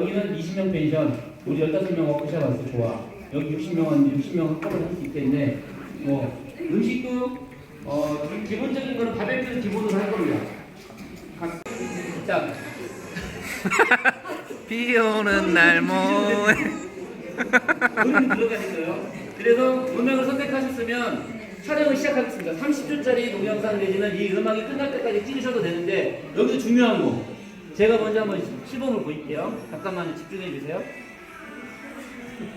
여기는 20명 펜션, 우리 15명 워크샵 왔어 좋아. 여기 60명은 60명 한꺼번에 할수 있겠는데 뭐 음식도 어 기- 기본적인 거는 바베큐는 기본으로 할 겁니다. 각- 자, 비 오는 날 모에 음이 들어가니까요. 그래서 음악을 선택하셨으면 촬영을 시작하겠습니다. 30초짜리 동영상 내지는 이 음악이 끝날 때까지 찍으셔도 되는데 여기서 중요한 거 제가 먼저 한번 시범을 보일게요. 잠깐만 집중해 주세요.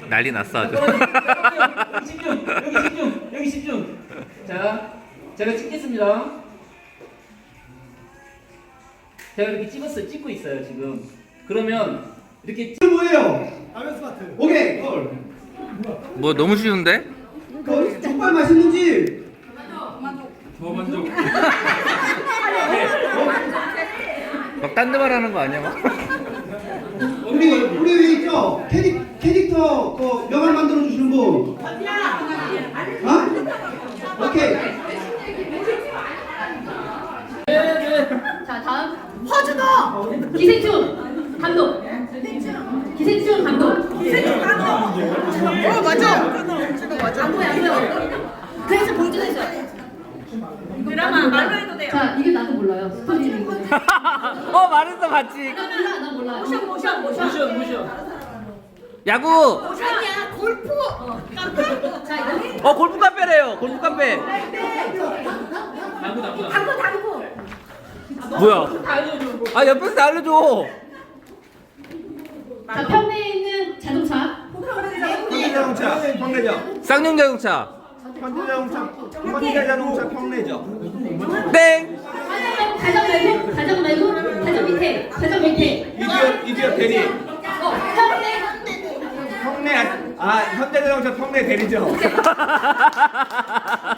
난리 났어 아주 잠깐만요. 여기 집중, 여기 집중, 여기 집중. 자, 제가 찍겠습니다. 제가 이렇게 찍었어요. 찍고 있어요 지금. 그러면 이렇게 뭐예요? 오케이 콜. 뭐 너무 쉬운데? 그 족발 맛있는지 막 딴데 말하는 거 아니야 막? 우리 우리 여기 있죠? 캐릭 캐릭터 그 명함 만들어 주시는 분. 어? 오케이. 자 다음. 허준호! 기생충 감독. 기생충 감독. 기생충 감독 어 맞아 안 보여 안 보여 그래서 봉준에서 드라마. 말로 해도 돼요. 자 이게 나도 몰라요. 어 말했어 맞지 나 몰라 모션 모션 모션 모션. 야구 모션이야 골프 자어 골프 카페래요 골프 카페 나무 나무. 당구 당구 뭐야 아 옆에서 다 알려줘 자 평내에 있는 자동차 현대자동차 평내죠. 쌍용 자동차 현대자동차 현대자동차 평내죠. 땡 가정 말고 가정 말고 가정 밑에 가정 밑에 이디어 이디어 대리. 어 평내 평내 아 현대자동차 평내 대리죠.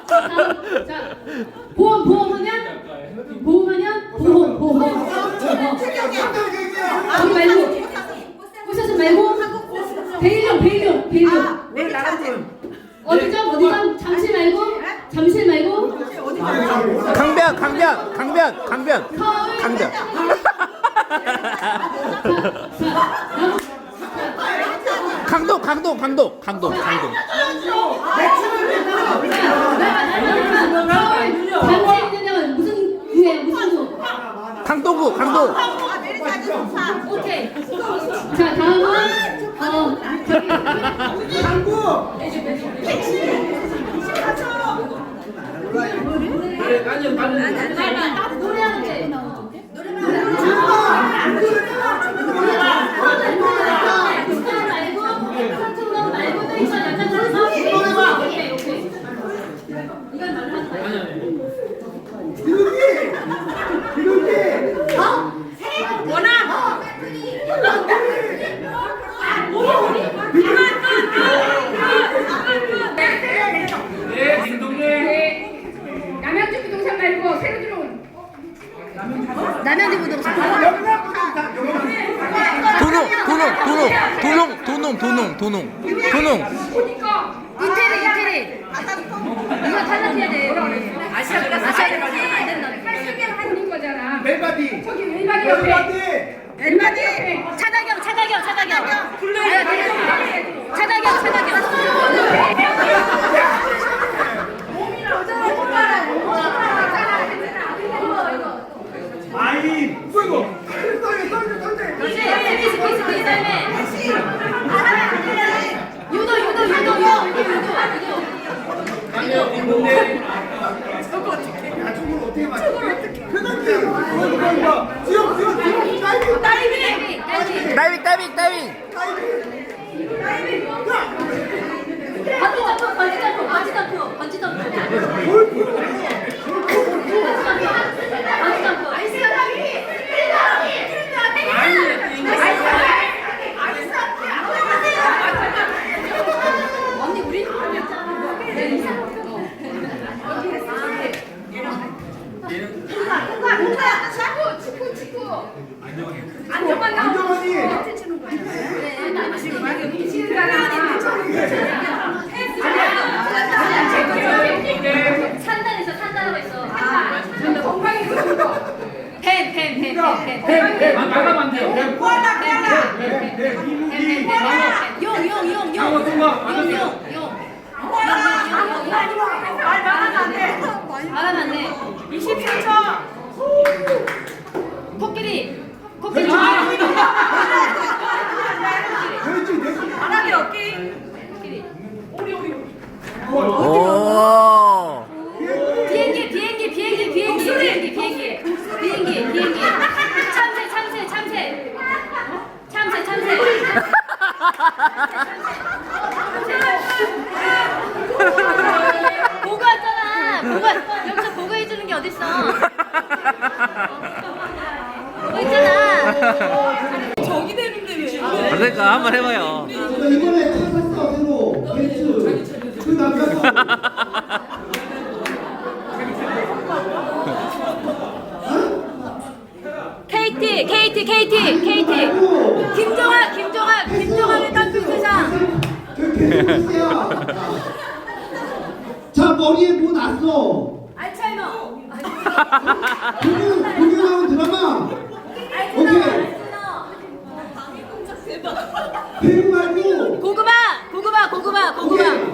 다음, 자, 보험 보험하면 보험하면 보험 보험 어. 거기 말고 부셔서 말고 베일용 베일용 베일용 어디죠 어디죠 잠실 말고 잠실 말고 강변 강변 강변 강변. 서울. 강변. 강동 강동 강동 강동 강동 잠실 있는 무슨 구예요 무슨 구 강동구 강동 오케이. 자 다음은 어 저기 أنا أنا 부동산 도농 도농 도농 도농 도농 도농 도농 도농 이태리 이태리 이거 탈락해야 돼 아시아 플러스 아시아 플러스 안 된다 80명 하는 거잖아 멜바디. 저기 왼발이 옆에 멜바디. 왼발이 차다경 차다경 차다경 차다경 차다경 아이 뭐이고? 떨려 떨려 떨려. 그렇지 스키 스키 스키 다음에 유도 유도 유도 유도 유도 아니요, 행동대. 야 저걸 어떻게 맞춰? 페널티. 이거 이거. 지역 지역 지역 다이빙. 다이빙 다이빙 다이빙 다이빙 다이빙 번지 점프 번지 점프 번지 점프 번지 점프 번지 점프 동사 동사 동사야 동사 축구 축구 안정환 안정환이 멘트 치는 거야. 네. 지금 막 미치는 거야? 산단에서 산단하고 있어. 산단. 건강이 뱀뱀뱀뱀뱀뱀뱀 아, 나가면 안 돼요. 꼬아라 꼬아라. 미국이 용용용용. 용용용. 꼬아라. 보고 왔잖아 보고 여기서 보고 해주는 게 어딨어 보고 있잖아 저기 되는데 왜 그러니까 한번 해봐요. 이번에 찾았어 새로 벤츠 그 남자가 KT KT KT KT 김종환의 깜짝 세상 누구세요? 저 머리에 뭐 났어? 알츠하이머. 공유 공유 나온 드라마. 오케이. 배우 말고. 고구마, 고구마, 고구마, 고구마. 오케이.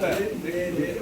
네, 네.